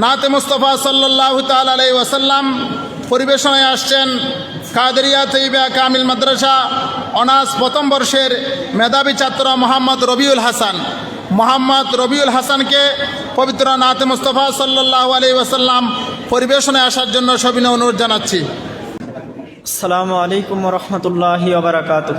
নাতে মুস্তফা সাল্লাহ তালাই ওয়াসাল্লাম পরিবেশনায় আসছেন কাদরিয়া তৈবা কামিল মাদ্রাসা, অনার্স প্রথম বর্ষের মেধাবী ছাত্র মোহাম্মদ রবিউল হাসান। মোহাম্মদ রবিউল হাসানকে পবিত্র নাতে মুস্তফা সাল্লাহ আলাই ওয়াসাল্লাম পরিবেশনায় আসার জন্য সবিনয় অনুরোধ জানাচ্ছি। আসসালামু আলাইকুম রহমতুল্লাহি ওবরাকাতুহ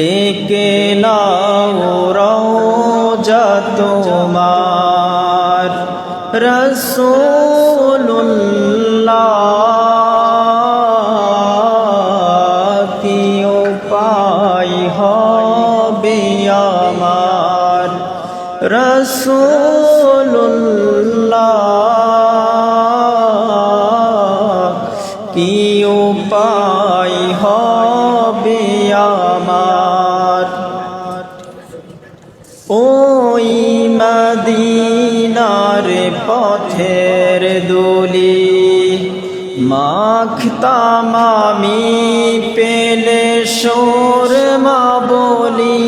ডেকে নাও তোমার। রসুল্লাহ কি উপায় হবে আমার। রসুল্লাহ উপায় হবে আমার। ওই মদিনার পথের দুলি মাখতাম আমি পেলে সোর মা বলি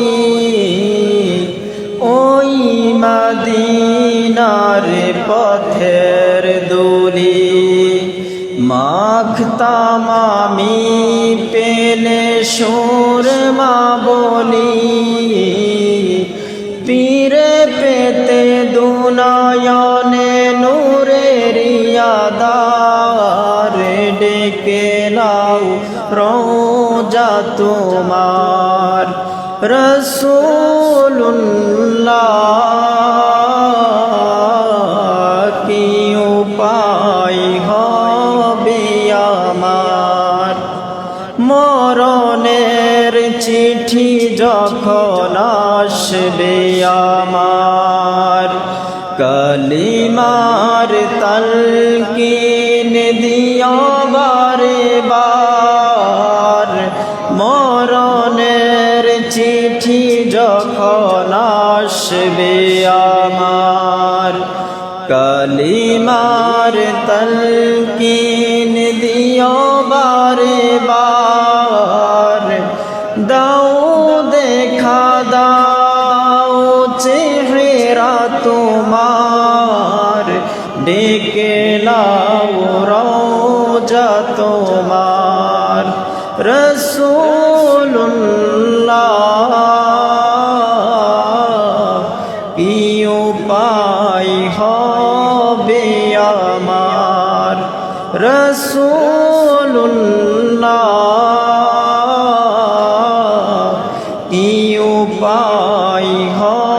মাখতাম আমি পেলে সোর মা বলি। পীরে পেতে দুনায়নে নূরের ইয়াদার ডেকে লাও রোজা তোমার। রসুল্লাহ যখন আসবে আমার কলিমার তলকিন দিও বারে বার। মরণের চিঠি যখন আসবে আমার কালিমার তলকিন দিও বারে বার। তোমার ডেকে লাও রওজা তোমার। রসুল্লাহ পিও পাই হবে আমার। রসুল পিও পাই হবে